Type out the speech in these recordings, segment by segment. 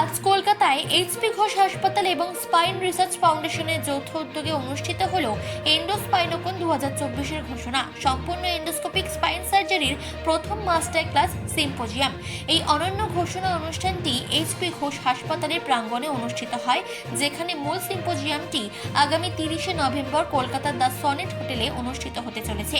আজ কলকাতায় এইচপি ঘোষ হাসপাতাল এবং স্পাইন রিসার্চ ফাউন্ডেশনের যৌথ উদ্যোগে অনুষ্ঠিত হল এন্ডোস্পাইনোকন দু হাজার চব্বিশের ঘোষণা। সম্পূর্ণ এন্ডোস্কোপিক স্পাইন প্রথম মাস্টার ক্লাস সিম্পোজিয়াম। এই অনন্য ঘোষণা অনুষ্ঠানটি এইচপি ঘোষ হাসপাতালের প্রাঙ্গণে অনুষ্ঠিত হয়, যেখানে মূল সিম্পোজিয়ামটি আগামী তিরিশে নভেম্বর কলকাতার দ্য সনেট হোটেলে অনুষ্ঠিত হতে চলেছে।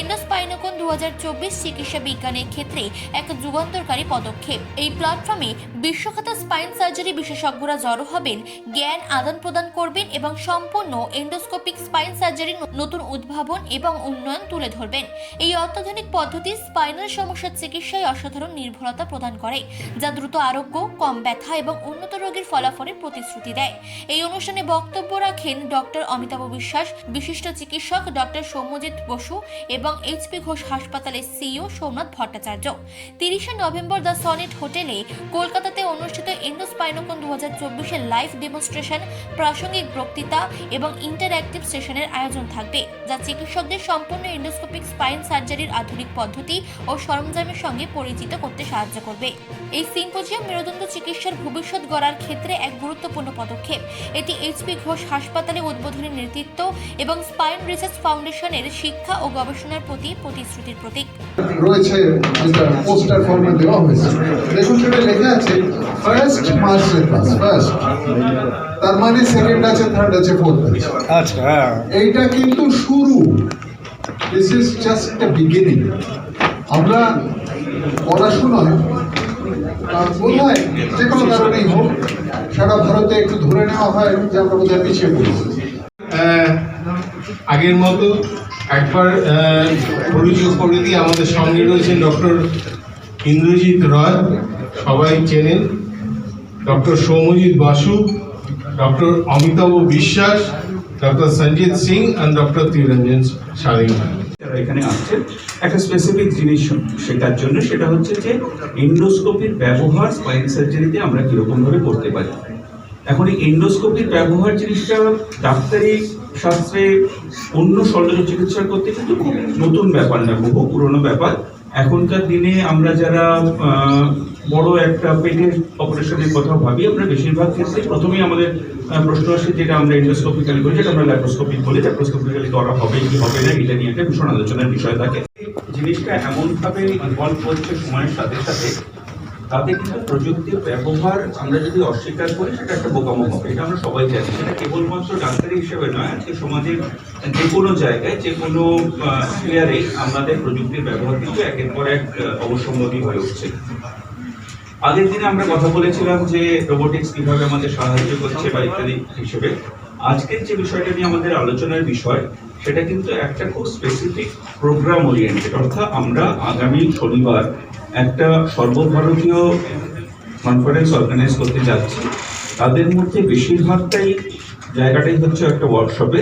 এন্ডোস্পাইনোকন দু হাজার চব্বিশ চিকিৎসা বিজ্ঞানের ক্ষেত্রে এক যুগান্তরকারী পদক্ষেপ। এই প্ল্যাটফর্মে বিশ্বখ্যাত স্পাইন সার্জারি বিশেষজ্ঞরা জড়ো হবেন, জ্ঞান আদান প্রদান করবেন এবং সম্পূর্ণ এন্ডোস্কোপিক স্পাইন সার্জারির নতুন উদ্ভাবন এবং উন্নয়ন তুলে ধরবেন। এই অত্যাধুনিক পদ্ধতি স্পাইনাল সমস্যার চিকিৎসায় অসাধারণ নির্ভরতা প্রদান করে, যা দ্রুত আরোগ্য, কম ব্যথা এবং উন্নত রোগের ফলাফলের প্রতিশ্রুতি দেয়। এই অনুষ্ঠানে বক্তব্য রাখেন ডক্টর অমিতাভ বিশ্বাস, বিশিষ্ট চিকিৎসক ডক্টর সৌম্যজিৎ বসু এবং এইচপি ঘোষ হাসপাতালের সিইও সোমনাথ ভট্টাচার্য। তিরিশে নভেম্বর দ্য সনেট হোটেলে কলকাতাতে অনুষ্ঠিত এন্ডোস্পাইনোকন দু হাজার চব্বিশের লাইভ ডেমনস্ট্রেশন, প্রাসঙ্গিক বক্তৃতা এবং ইন্টারঅ্যাক্টিভ সেশনের আয়োজন থাকবে, যা চিকিৎসকদের সম্পূর্ণ ইন্ডোস্কোপিক স্পাইন সার্জারির আধুনিক পদ্ধতি ও সরঞ্জামের সঙ্গে পরিচিত করতে সাহায্য করবে। এই সিম্পোজিয়াম মেরুদণ্ড চিকিৎসার ভবিষ্যৎ গড়ার ক্ষেত্রে এক গুরুত্বপূর্ণ পদক্ষেপ। এটি এইচপি ঘোষ হাসপাতালে উদ্বোধনের নেতৃত্ব এবং স্পাইন রিসার্চ ফাউন্ডেশনের শিক্ষা ও গবেষণার প্রতি প্রতিশ্রুতির প্রতীক। রয়েছে পোস্টার ফর্মে দেওয়া হয়েছে। দেখুন সেটা লেখা আছে ফার্স্ট ক্লাস ফার্স্ট তার মানে সেকেন্ড আছে থার্ড আছে ফোর্থ আছে। আচ্ছা হ্যাঁ। এইটা কিন্তু শুরু। This is just a beginning আমরা পড়াশোনায় বোধ যে কোনো কারণেই হোক, সারা ভারতে একটু ধরে নেওয়া হয়, যে আমরা বোধহয় পিছিয়ে পড়েছি। আগের মতো একবার পরিচয় করে দিয়ে আমাদের সঙ্গে রয়েছেন ডক্টর ইন্দ্রজিৎ রয়, সবাই চেনেন। Doctor Soumyajit Basu, doctor Amitabh Biswas, doctor Sanjit Singh আর ডক্টর ত্রিরঞ্জন শালীন যারা এখানে আসছেন একটা স্পেসিফিক জিনিস শেখার জন্য সেটা হচ্ছে যে এন্ডোস্কোপির ব্যবহার স্পাইন সার্জারিতে আমরা কীরকমভাবে করতে পারি। এখন এই এন্ডোস্কোপির ব্যবহার জিনিসটা ডাক্তারি শাস্ত্রে অন্য শল্য চিকিৎসা করতে কিন্তু খুব নতুন ব্যাপার না, বহু পুরনো ব্যাপার। এখনকার দিনে আমরা যারা বড় একটা পেটের অপারেশনের কথা ভাবি, আমরা বেশিরভাগ ক্ষেত্রে প্রথমেই আমাদের প্রশ্ন আসে যেটা আমরা ইন্ডোস্কোপিক্যালি করি, যেটা আমরা ল্যাপ্রোস্কোপিক বলি। ল্যাপ্রোস্কোপিক্যালি করা হবে কি হবে না, এটা নিয়ে একটা ভীষণ আলোচনার বিষয় থাকে। জিনিসটা এমনভাবে ইনভলভ হচ্ছে সময়ের সাথে সাথে তাতে কিন্তু প্রযুক্তির ব্যবহার আমরা যদি অস্বীকার করি, সেটা একটা বোকামো হবে। এটা আমরা সবাই জানি। সেটা কেবলমাত্র ডাক্তারি হিসেবে নয়, আজকে সমাজের যে কোনো জায়গায়, যে কোনো স্পেয়ারে আমাদের প্রযুক্তির ব্যবহার কিন্তু একের পর এক অবসম্মতি হয়ে উঠছে। আগের দিনে আমরা কথা বলেছিলাম যে রোবোটিক্স কীভাবে আমাদের সাহায্য করছে বা ইত্যাদি হিসেবে। আজকের যে বিষয়টা নিয়ে আমাদের আলোচনার বিষয়, সেটা কিন্তু একটা খুব স্পেসিফিক প্রোগ্রাম ওরিয়েন্টেড অর্থাৎ আমরা আগামী শনিবার একটা সর্বভারতীয় কনফারেন্স অর্গানাইজ করতে যাচ্ছি। তাদের মধ্যে বেশিরভাগটাই জায়গাটাই হচ্ছে একটা ওয়ার্কশপে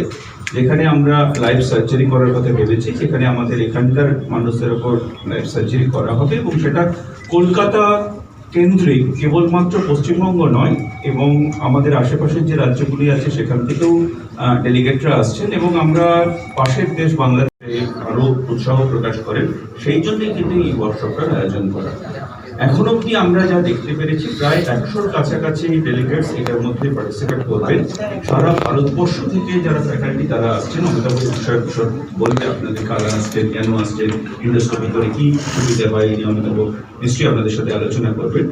যেখানে আমরা লাইভ সার্জারি করার কথা ভেবেছি, যেখানে আমাদের এখানকার মানুষদের ওপর লাইভ সার্জারি করা হবে এবং সেটা কলকাতা কেন্দ্রিক কেবলমাত্র পশ্চিমবঙ্গ নয়, এবং আমাদের আশেপাশের যে রাজ্যগুলি আছে সেখান থেকেও ডেলিগেটরা আসছেন এবং আমরা পাশের দেশ বাংলাদেশে আরও উৎসাহ প্রকাশ করেন। সেই জন্যই কিন্তু এই ওয়ার্কশপটার আয়োজন করা। এখন অবধি আমরা যা দেখতে পেরেছি, প্রায় একশোর কাছাকাছি ডেলিগেটস এটার মধ্যে পার্টিসিপেট করবেন। সারা ভারতবর্ষ থেকে যারা ফ্যাকাল্টি তারা আসছেন। অমিতাভ বিষয় বিষয় বলতে আপনাদের কারা আসছেন, কেন আসছেন ইন্ডাস্ট্রি করে কি সুবিধা নিয়ে অমিতাভ নিশ্চয়ই আপনাদের সাথে আলোচনা করবেন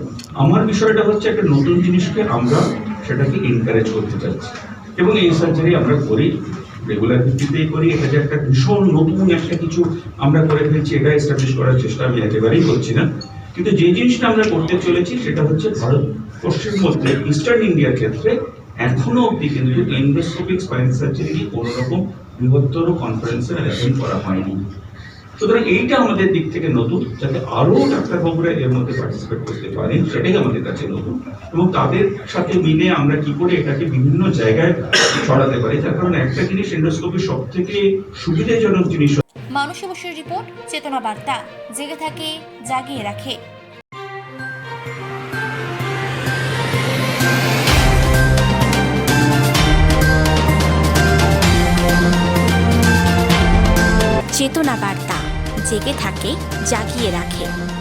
আমার বিষয়টা হচ্ছে একটা নতুন জিনিসকে আমরা সেটাকে এনকারেজ করতে চাচ্ছি। এবং এই সার্জারি আমরা করি রেগুলার ভিত্তিতেই করি। এটা যে একটা ভীষণ নতুন একটা কিছু আমরা করে ফেলছি, এটা এস্টাবলিশ করার চেষ্টা আমি একেবারেই করছি না। কিন্তু যে জিনিসটা আমরা করতে চলেছি সেটা হচ্ছে ভারতবর্ষের মধ্যে ইস্টার্ন ইন্ডিয়ার ক্ষেত্রে এখনও অব্দি কিন্তু এন্ডোস্কোপিক স্পাইন সার্জারি কোনো রকম বৃহত্তর কনফারেন্সের আয়োজন করা হয়নি। সুতরাং এইটা আমাদের দিক থেকে নতুন, যাতে আরও ডাক্তারবাবুরা এর মধ্যে পার্টিসিপেট করতে পারেন, সেটাই আমাদের কাছে নতুন। এবং তাদের সাথে মিলে আমরা কি করে এটাকে বিভিন্ন জায়গায় ছড়াতে পারি তার কারণ একটা জিনিস এন্ডোস্কোপি সব থেকে সুবিধাজনক জিনিস মানুষ অবশ্যই রিপোর্ট, চেতনা বার্তা। জেগে থাকে, জাগিয়ে রাখে। চেতনা বার্তা। জেগে থাকে, জাগিয়ে রাখে।